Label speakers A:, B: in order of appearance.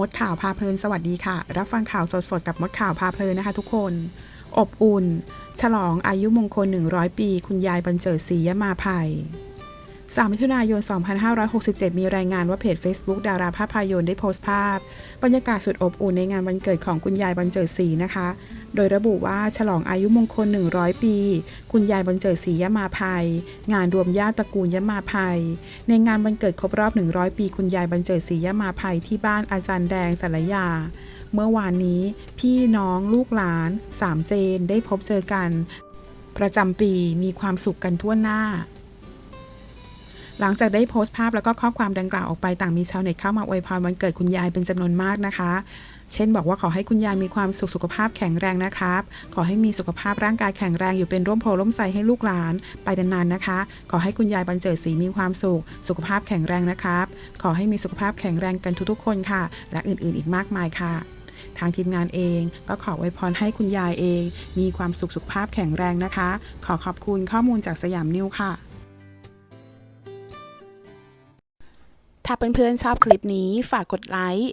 A: มดข่าวพาเพลินสวัสดีค่ะ รับฟังข่าวสดๆ กับมดข่าวพาเพลินนะคะ ทุกคน อบอุ่น ฉลองอายุมงคล 100 ปี คุณยายบรรเจิดศรียมาภัย3มิถุนายน 2567 มีรายงานว่าเพจ Facebook ดาราภาพยนตร์ได้โพสต์ภาพ บรรยากาศสุดอบอุ่นในงานวันเกิดของคุณยายบรรเจิดศรีนะคะ โดยระบุว่าฉลองอายุมงคล 100 ปี คุณยายบรรเจิดศรียมาภัย งานรวมญาติตระกูลยมาภัย ในงานวันเกิดครบรอบ 100 ปี คุณยายบรรเจิดศรียมาภัยที่บ้านอาจารย์แดงสารยา เมื่อวานนี้ พี่น้องลูกหลานสามเจนได้พบเจอกัน ประจำปีมีความสุขกันทั่วหน้าหลังจากได้โพสต์ภาพแล้วก็ข้อความดังกล่าวออกไปต่างมีชาวเน็ตเข้ามาอวยพรวันเกิดคุณยายเป็นจำนวนมากนะคะ เช่นบอกว่าขอให้คุณยายมีความสุขสุขภาพแข็งแรงนะครับ ขอให้มีสุขภาพร่างกายแข็งแรงอยู่เป็นร่มโพล่มใสให้ลูกหลาน ไปนานๆนะคะ ขอให้คุณยายบรรเจิดศรีมีความสุข สุขภาพแข็งแรงนะครับ ขอให้มีสุขภาพแข็งแรงกันทุกๆ คนค่ะ และอื่นๆอีกมากมายค่ะ ทางทีมงานเองก็ขออวยพรให้คุณยายเอง มีความสุขสุขภาพแข็งแรงนะคะ ขอขอบคุณข้อมูลจากสยามนิวค่ะถ้าเพื่อนๆชอบคลิปนี้ฝากกดไลค์